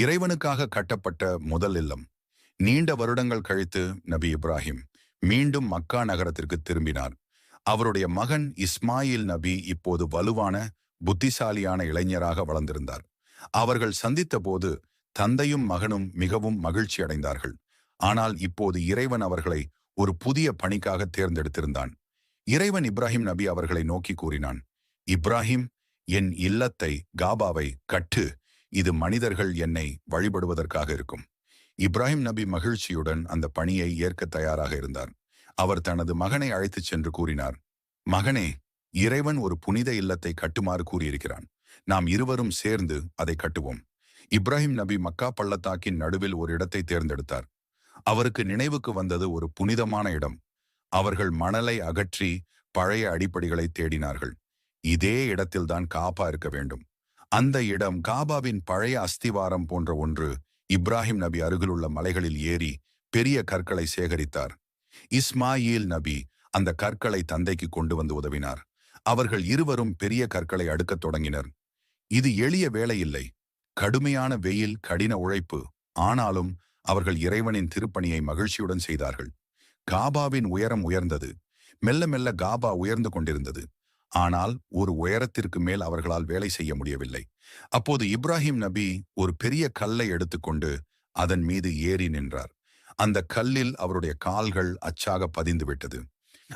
இறைவனுக்காக கட்டப்பட்ட முதல் இல்லம். நீண்ட வருடங்கள் கழித்து நபி இப்ராஹிம் மீண்டும் மக்கா நகரத்திற்கு திரும்பினார். அவருடைய மகன் இஸ்மாயில் நபி இப்போது வலுவான புத்திசாலியான இளைஞராக வளர்ந்திருந்தார். அவர்கள் சந்தித்த போது தந்தையும் மகனும் மிகவும் மகிழ்ச்சி அடைந்தார்கள். ஆனால் இப்போது இறைவன் அவர்களை ஒரு புதிய பணிக்காக தேர்ந்தெடுத்திருந்தான். இறைவன் இப்ராஹிம் நபி அவர்களை நோக்கி கூறினான் இப்ராஹிம் என் இல்லத்தை காபாவை கட்டு. இது மனிதர்கள் என்னை வழிபடுவதற்காக இருக்கும். இப்ராஹிம் நபி மகிழ்ச்சியுடன் அந்த பணியை ஏற்க தயாராக இருந்தார். அவர் தனது மகனை அழைத்துச் சென்று கூறினார் மகனே இறைவன் ஒரு புனித இல்லத்தை கட்டுமாறு கூறியிருக்கிறான். நாம் இருவரும் சேர்ந்து அதை கட்டுவோம். இப்ராஹிம் நபி மக்கா பள்ளத்தாக்கின் நடுவில் ஒரு இடத்தை தேர்ந்தெடுத்தார். அவருக்கு நினைவுக்கு வந்தது ஒரு புனிதமான இடம். அவர்கள் மணலை அகற்றி பழைய அடிப்படைகளை தேடினார்கள். இதே இடத்தில்தான் காப்பா இருக்க வேண்டும். அந்த இடம் காபாவின் பழைய அஸ்திவாரம் போன்ற ஒன்று இப்ராஹிம் நபி அருகிலுள்ள மலைகளில் ஏறி பெரிய கற்களை சேகரித்தார். இஸ்மாயில் நபி அந்த கற்களை தந்தைக்கு கொண்டு வந்து உதவினார். அவர்கள் இருவரும் பெரிய கற்களை அடுக்கத் தொடங்கினர். இது எளிய வேலையில்லை. கடுமையான வெயில் கடின உழைப்பு. ஆனாலும் அவர்கள் இறைவனின் திருப்பணியை மகிழ்ச்சியுடன் செய்தார்கள். காபாவின் உயரம் உயர்ந்தது. மெல்ல மெல்ல காபா உயர்ந்து கொண்டிருந்தது. ஆனால் ஒரு உயரத்திற்கு மேல் அவர்களால் வேலை செய்ய முடியவில்லை. அப்போது இப்ராஹிம் நபி ஒரு பெரிய கல்லை எடுத்துக்கொண்டு அதன் மீது ஏறி நின்றார். அந்த கல்லில் அவருடைய கால்கள் அச்சாக பதிந்து விட்டது.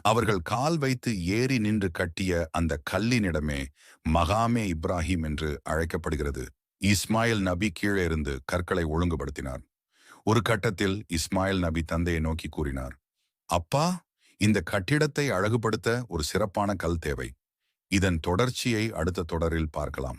அவர்கள் கால் வைத்து ஏறி நின்று கட்டிய அந்த கல்லினிடமே மகாமே இப்ராஹிம் என்று அழைக்கப்படுகிறது. இஸ்மாயில் நபி கீழே இருந்து கற்களை ஒழுங்குபடுத்தினார். ஒரு கட்டத்தில் இஸ்மாயில் நபி தந்தையை நோக்கி கூறினார் அப்பா இந்த கட்டிடத்தை அழகுபடுத்த ஒரு சிறப்பான கல் தேவை. இதன் தொடர்ச்சியை அடுத்த தொடரில் பார்க்கலாம்.